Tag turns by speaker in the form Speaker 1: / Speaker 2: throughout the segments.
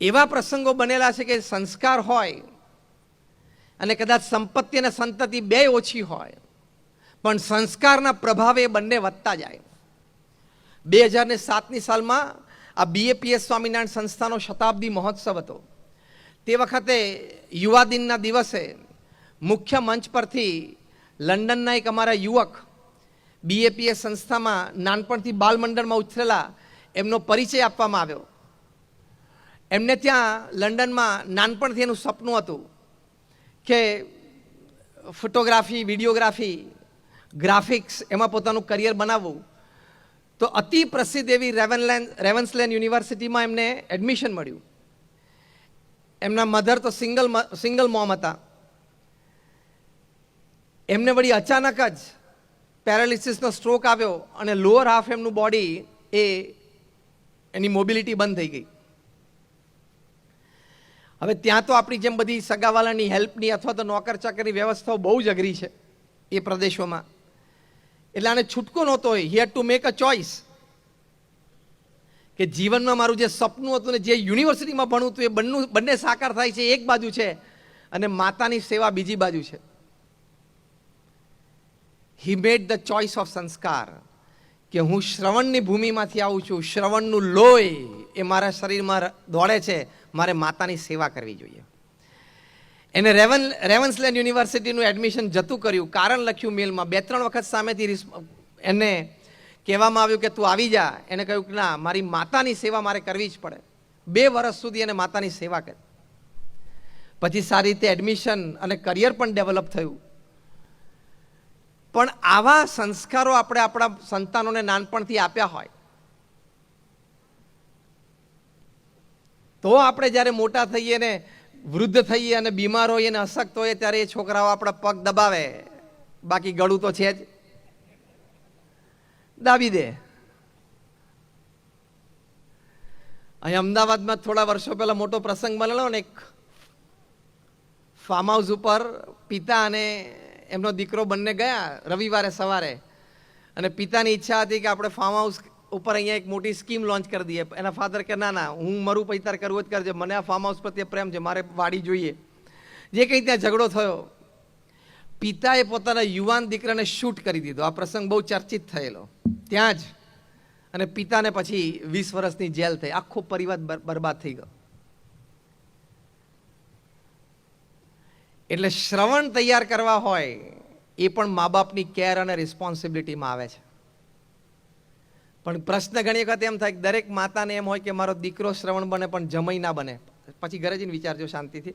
Speaker 1: એવા પ્રસંગો બનેલા છે કે સંસ્કાર હોય અને કદાચ સંપત્તિ અને સંતતિ બે ઓછી હોય, પણ સંસ્કારના પ્રભાવે બંને વધતા જાય. બે હજાર ને સાતની સાલમાં આ બીએપીએસ સ્વામિનારાયણ સંસ્થાનો શતાબ્દી મહોત્સવ હતો. તે વખતે યુવા દિનના દિવસે મુખ્ય મંચ પરથી લંડનના એક અમારા યુવક બીએપીએસ સંસ્થામાં નાનપણથી બાલમંડળમાં ઉછરેલા એમનો પરિચય આપવામાં આવ્યો. એમને ત્યાં લંડનમાં નાનપણથી એનું સપનું હતું કે ફોટોગ્રાફી, વિડીયોગ્રાફી, ગ્રાફિક્સ એમાં પોતાનું કરિયર બનાવવું. તો અતિ પ્રસિદ્ધ એવી રેવનલેન્ડ રેવન્સલેન્ડ યુનિવર્સિટીમાં એમને એડમિશન મળ્યું. એમના મધર તો સિંગલ સિંગલ મોમ હતા. એમને વળી અચાનક જ પેરાલિસિસનો સ્ટ્રોક આવ્યો અને લોઅર હાફ એમનું બોડી એ એની મોબિલિટી બંધ થઈ ગઈ. હવે ત્યાં તો આપણી જેમ બધી સગાવાલાની હેલ્પની અથવા તો નોકર ચાકરની વ્યવસ્થાઓ બહુ જ અઘરી છે એ પ્રદેશોમાં. એટલે આને છૂટકો નહોતો હોય he had to make a choice કે જીવનમાં મારું જે સપનું હતું ને જે યુનિવર્સિટીમાં ભણવું હતું એ બંને બંને સાકાર થાય છે, એક બાજુ છે અને માતાની સેવા બીજી બાજુ છે. He made the choice of સંસ્કાર. કે હું શ્રવણની ભૂમિમાંથી આવું છું, શ્રવણનું લોહી એ મારા શરીરમાં દોડે છે, મારે માતાની સેવા કરવી જોઈએ. એને રેવન, રેવન્સલેન્ડ યુનિવર્સિટીનું એડમિશન જતું કર્યું. કારણ લખ્યું મેલમાં બે ત્રણ વખત સામેથી એને કહેવામાં આવ્યું કે તું આવી જા. એને કહ્યું કે ના, મારી માતાની સેવા મારે કરવી જ પડે. બે વર્ષ સુધી એને માતાની સેવા કરી. પછી સારી રીતે એડમિશન અને કરિયર પણ ડેવલપ થયું. પણ આવા સંસ્કારો આપણે આપણા સંતાનોને નાનપણથી આપ્યા હોય, તો આપણે જ્યારે મોટા થઈએ ને વૃદ્ધ થઈએ અને બીમાર હોઈએ અને અશક્ત હોઈએ ત્યારે એ છોકરાઓ આપણા પગ દબાવે. બાકી ગળું તો છે જ. દાબી દે. અહીં અમદાવાદમાં થોડા વર્ષો પહેલા મોટો પ્રસંગ બનેલો ને એક ફાર્મ હાઉસ ઉપર પિતા અને એમનો દીકરો બંને ગયા રવિવારે સવારે. અને પિતાની ઈચ્છા હતી કે આપણે ફાર્મ હાઉસ ઉપર અહીંયા એક મોટી સ્કીમ લોન્ચ કરી દઈએ. એના ફાધર કે, ના ના, હું મારું પૈતાર કરવું જ કરજે. મને આ ફાર્મ હાઉસ પ્રત્યે પ્રેમ છે. મારે વાડી જોઈએ. જે કંઈ ત્યાં ઝઘડો થયો, પિતાએ પોતાના યુવાન દીકરાને શૂટ કરી દીધો. આ પ્રસંગ બહુ ચર્ચિત થયેલો. ત્યાં જ અને પિતાને પછી વીસ વર્ષની જેલ થઈ. આખો પરિવાર બરબાદ થઈ ગયો. એટલે શ્રવણ તૈયાર કરવા હોય, એ પણ મા બાપની કેર અને રિસ્પોન્સિબિલિટીમાં આવે છે. પણ પ્રશ્ન ઘણી વખત એમ થાય કે દરેક માતાને એમ હોય કે મારો દીકરો શ્રવણ બને પણ જમઈ ના બને. પછી ઘરે જઈને વિચારજો શાંતિથી.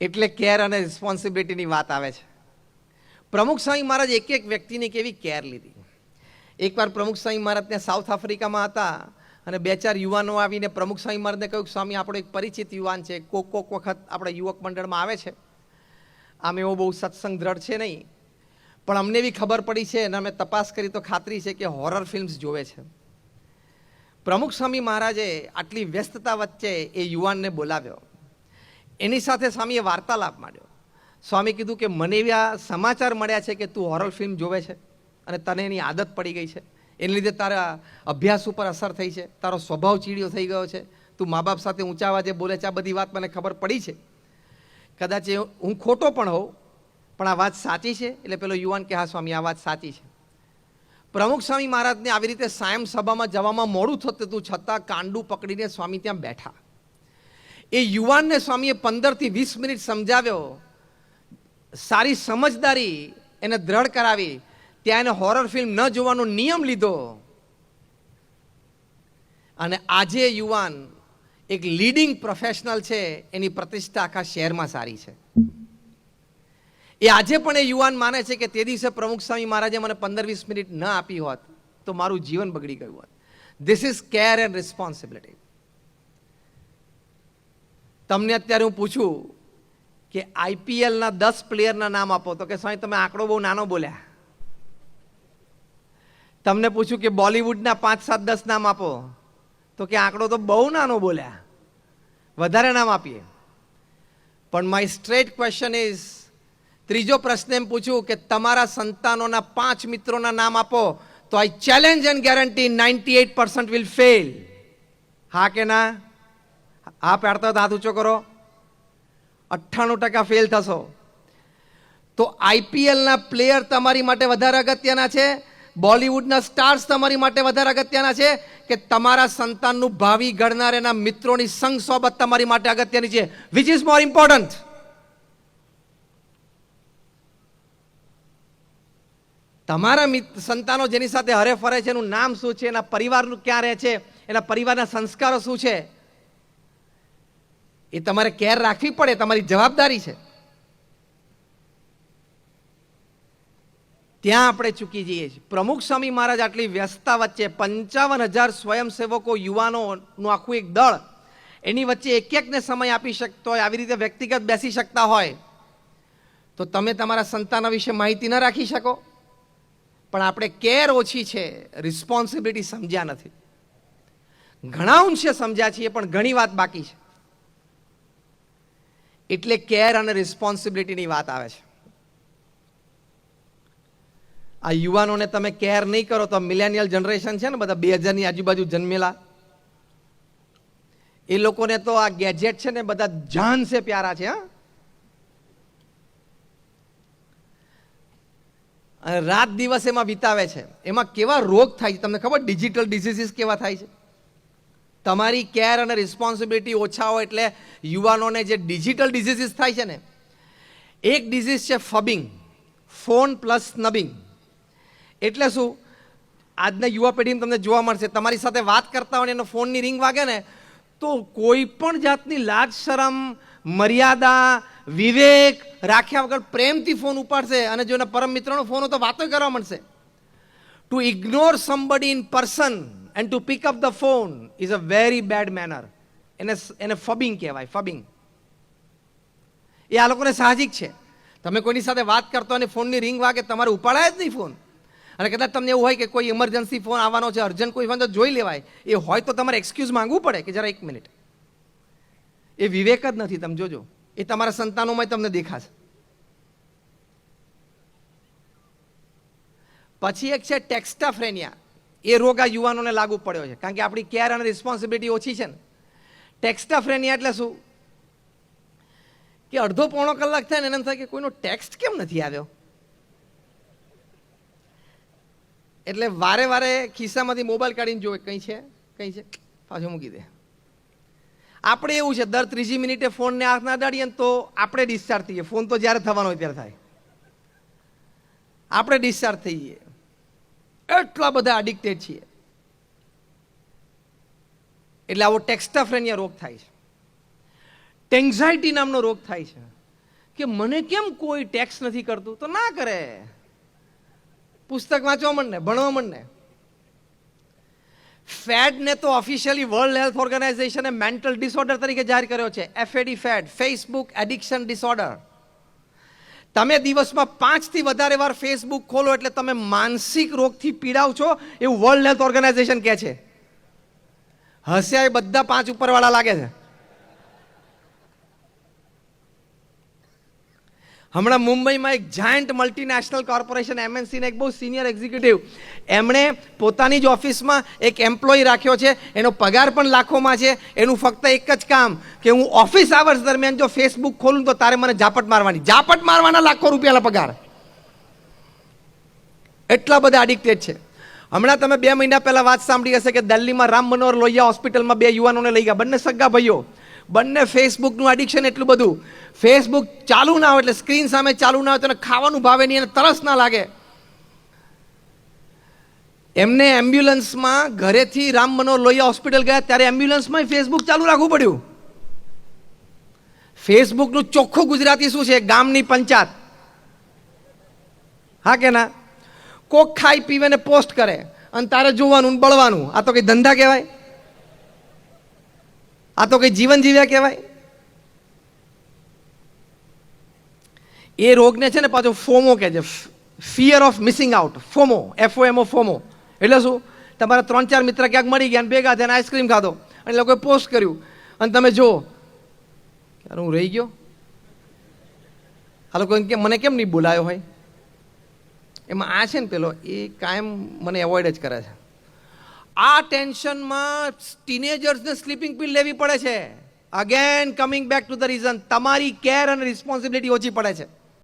Speaker 1: એટલે કેર અને રિસ્પોન્સિબિલિટીની વાત આવે છે. પ્રમુખ સ્વામી મહારાજ એક એક વ્યક્તિની કેવી કેર લીધી? એકવાર પ્રમુખ સ્વામી મહારાજ ત્યાં સાઉથ આફ્રિકામાં હતા. અને બે ચાર યુવાનો આવીને પ્રમુખ સ્વામી મહારાજને કહ્યું સ્વામી, આપણો એક પરિચિત યુવાન છે. કોક કોક વખત આપણે યુવક મંડળમાં આવે છે. આમ એવો બહુ સત્સંગ દ્રઢ છે નહીં. પણ અમને એવી ખબર પડી છે અને અમે તપાસ કરી તો ખાતરી છે કે હોરર ફિલ્મ્સ જોવે છે. પ્રમુખ સ્વામી મહારાજે આટલી વ્યસ્તતા વચ્ચે એ યુવાનને બોલાવ્યો. એની સાથે સ્વામીએ વાર્તાલાપ માંડ્યો. સ્વામી કીધું કે, મને એવા સમાચાર મળ્યા છે કે તું હોરર ફિલ્મ જોવે છે અને તને એની આદત પડી ગઈ છે. એને લીધે તારા અભ્યાસ ઉપર અસર થઈ છે, તારો સ્વભાવ ચીડિયો થઈ ગયો છે. તું મા બાપ સાથે ઊંચા અવાજે બોલે છે, આ બધી વાત મને ખબર પડી છે. કદાચ હું ખોટો પણ હોઉં, પણ આ વાત સાચી છે, એટલે પેલો યુવાન કે, હા, સ્વામી, આ વાત સાચી છે. પ્રમુખ સ્વામી મહારાજને આવી રીતે સાયમ સભામાં જવામાં મોડું થતું હતું છતાં કાંડું પકડીને સ્વામી ત્યાં બેઠા. એ યુવાનને સ્વામીએ પંદરથી વીસ મિનિટ સમજાવ્યો. સારી સમજદારી એને દ્રઢ કરાવી. ત્યાં એને હોરર ફિલ્મ ન જોવાનો નિયમ લીધો. અને આજે યુવાન એક લીડિંગ પ્રોફેશનલ છે, એની પ્રતિષ્ઠા આખા શહેરમાં સારી છે. એ આજે પણ એ યુવાન માને છે કે તે દિવસે પ્રમુખ સ્વામી મહારાજે મને પંદર વીસ મિનિટ ન આપી હોત, તો મારું જીવન બગડી ગયું હોત. This is care and responsibility તમને અત્યારે હું પૂછું કે આઈપીએલના દસ પ્લેયરના નામ આપો તો કે સ્વામી, તમે આંકડો બહુ નાનો બોલ્યા. તમને પૂછ્યું કે બોલિવૂડના પાંચ, સાત, દસ નામ આપો. તો કે આંકડો તો બહુ નાનો બોલ્યા. વધારે નામ આપીએ. પણ માય સ્ટ્રેટ ક્વેશ્ચન ઇઝ, ત્રીજો પ્રશ્ન એમ પૂછું કે તમારા સંતાનોના પાંચ મિત્રોના નામ આપો, તો I challenge and guarantee ninety eight percent will fail. હા કે ના? હા પાડતા હાથ ઊંચો કરો. અઠ્ઠાણું ટકા ફેલ થશો. તો આઈપીએલના પ્લેયર તમારી માટે વધારે અગત્યના છે? બોલિવૂડના સ્ટાર્સ તમારી માટે વધારે અગત્યના છે કે તમારા સંતાનનું ભાવિ ઘડનાર એના મિત્રોની સંગ સોબત તમારી માટે અગત્યની છે. વિચ ઇઝ મોર ઇમ્પોર્ટન્ટ તમારા સંતાનો જેની સાથે હરે ફરે છે, એનું નામ શું છે, એના પરિવારનું ક્યાં રહે છે, એના પરિવારના સંસ્કારો શું છે, એ તમારે કેર રાખવી પડે, તમારી જવાબદારી છે. ત્યાં આપણે ચૂકી જઈએ છીએ. પ્રમુખ સ્વામી મહારાજ આટલી વ્યસ્તતા વચ્ચે પંચાવન હજાર સ્વયંસેવકો યુવાનોનું આખું એક દળ, એની વચ્ચે એક એકને સમય આપી શકતો હોય, આવી રીતે વ્યક્તિગત બેસી શકતા હોય, તો તમે તમારા સંતાનો વિશે માહિતી ન રાખી શકો. પણ આપણે કેર ઓછી છે રિસ્પોન્સિબિલિટી સમજ્યા નથી. ઘણા અંશે સમજ્યા છીએ, પણ ઘણી વાત બાકી છે. એટલે કેર અને રિસ્પોન્સિબિલિટીની વાત આવે છે. આ યુવાનોને તમે કેર નહીં કરો તો મિલેનિયલ જનરેશન છે ને બધા બે હજારની આજુબાજુ જન્મેલા. એ લોકોને તો આ ગેજેટ છે ને બધા જાન છે પ્યારા છે અને રાત દિવસ એમાં વિતાવે છે. એમાં કેવા રોગ થાય છે? તમને ખબર ડિજિટલ ડિઝીઝીસ કેવા થાય છે? તમારી કેર અને રિસ્પોન્સિબિલિટી ઓછા હોય એટલે યુવાનોને જે ડિજિટલ ડિઝીઝીસ થાય છે ને, એક ડિઝીઝ છે ફબિંગ ફોન પ્લસ સ્નબિંગ એટલે શું? આજના યુવા પેઢીને તમને જોવા મળશે. તમારી સાથે વાત કરતા હોય એનો ફોનની રિંગ વાગે ને, તો કોઈ પણ જાતની લાજ, શરમ, મર્યાદા, વિવેક રાખ્યા વગર પ્રેમથી ફોન ઉપાડશે અને જો એના પરમ મિત્રનો ફોન હોય તો વાતો કરવા મળશે. To ignore somebody in person and to pick up the phone is a very bad manner એને એને ફબિંગ કહેવાય ફબિંગ એ આ લોકોને સાહજિક છે. તમે કોઈની સાથે વાત કરતો અને ફોનની રિંગ વાગે, તમારે ઉપાડાય જ નહીં ફોન. અને કદાચ તમને એવું હોય કે કોઈ ઇમરજન્સી ફોન આવવાનો છે અર્જન્ટ કોઈ ફોન તો જોઈ લેવાય. એ હોય તો તમારે એક્સક્યુઝ માંગવું પડે કે જરા એક મિનિટ એ વિવેક જ નથી, તમે જોજો. એ તમારા સંતાનોમાં તમને દેખાશે. પછી એક છે ટેક્સ્ટાફ્રેનિયા એ રોગ આ યુવાનોને લાગુ પડ્યો છે. કારણ કે આપણી કેર અને રિસ્પોન્સિબિલિટી ઓછી છે ને. ટેક્સ્ટાફ્રેનિયા એટલે શું? કે અડધો પોણો કલાક થાય ને એને થાય કે કોઈનો ટેક્સ્ટ કેમ નથી આવ્યો? એટલે વારે વારે ખિસ્સામાંથી મોબાઈલ કાઢીને જોવે કંઈ છે? કંઈ છે? પાછો મૂકી દે. આપણે એવું છે, દર ત્રીજી મિનિટે ફોનને હાથ ના દાડીએ તો આપણે ડિસ્ચાર્જ થઈએ. ફોન તો જ્યારે થવાનો હોય ત્યારે થાય. આપણે ડિસ્ચાર્જ થઈએ. એટલા બધા એડિક્ટેડ છીએ. એટલે આવો ટેક્સ્ટાફ્રેનિયા રોગ થાય છે. ટેન્ઝાઇટી નામનો રોગ થાય છે. કે મને કેમ કોઈ ટેક્સ નથી કરતું? તો ના કરે. પુસ્તક વાંચવા માંડ ને ભણવા માંડ ને ફેડને તો ઓફિશિયલી વર્લ્ડ હેલ્થ ઓર્ગેનાઇઝેશને મેન્ટલ ડિસઓર્ડર તરીકે જાહેર કર્યો છે. FAD fad Facebook addiction disorder તમે દિવસમાં પાંચથી વધારે વાર ફેસબુક ખોલો એટલે તમે માનસિક રોગથી પીડાવ છો એવું વર્લ્ડ હેલ્થ ઓર્ગેનાઇઝેશન કહે છે. હસ્યા એ બધા પાંચ ઉપરવાળા લાગે છે. હમણાં મુંબઈમાં એક જાયન્ટ મલ્ટીનેશનલ કોર્પોરેશન એમએનસીના એક બહુ સિનિયર એક્ઝિક્યુટિવ એમણે પોતાની જ ઓફિસમાં એક એમ્પ્લોય રાખ્યો છે. એનો પગાર પણ લાખોમાં છે. એનું ફક્ત એક જ કામ, કે હું ઓફિસ આવર્સ દરમિયાન જો ફેસબુક ખોલું તો તારે મને ઝાપટ મારવાની. ઝાપટ મારવાના લાખો રૂપિયાના પગાર. એટલા બધા એડિક્ટેડ છે. હમણાં તમે બે મહિના પહેલા વાત સાંભળી હશે કે દિલ્હીમાં રામ મનોહર લોહિયા હોસ્પિટલમાં બે યુવાનોને લઈ ગયા. બંને સગા ભાઈઓ. બંને ફેસબુકનું એડિક્શન એટલું બધું. ફેસબુક ચાલુ ના હોય એટલે સ્ક્રીન સામે ચાલુ ના હોય તો એને ખાવાનું ભાવે નહીં અને તરસ ના લાગે. એમને એમ્બ્યુલન્સમાં ઘરેથી રામ મનોહર લોહિયા હોસ્પિટલ ગયા, ત્યારે એમ્બ્યુલન્સમાં ફેસબુક ચાલુ રાખવું પડ્યું. ફેસબુકનું ચોખ્ખું ગુજરાતી શું છે? ગામની પંચાયત. હા કે ના? કોક ખાઈ પીવે ને પોસ્ટ કરે. અને તારે જોવાનું બળવાનું. આ તો કંઈ ધંધા કહેવાય? આ તો કંઈ જીવન જીવ્યા કહેવાય? એ રોગને છે ને પાછો ફોમો કહે છે. Fear of missing out FOMO F O M O FOMO. એટલે શું? તમારા ત્રણ ચાર મિત્ર ક્યાંક મળી ગયા ભેગા થઈને આઈસ્ક્રીમ ખાધો અને લોકોએ પોસ્ટ કર્યું. અને તમે જો યાર હું રહી ગયો? આ લોકો કે, મને કેમ નહીં બોલાયો હોય? એમાં આ છે ને પેલો, એ કાયમ મને એવોઇડ જ કરે છે. આ ટેન્શનમાં ટીનેજર્સને સ્લીપિંગ પિલ લેવી પડે છે. Again coming back to the reason તમારી કેર અને રિસ્પોન્સિબિલિટી ઓછી પડે છે.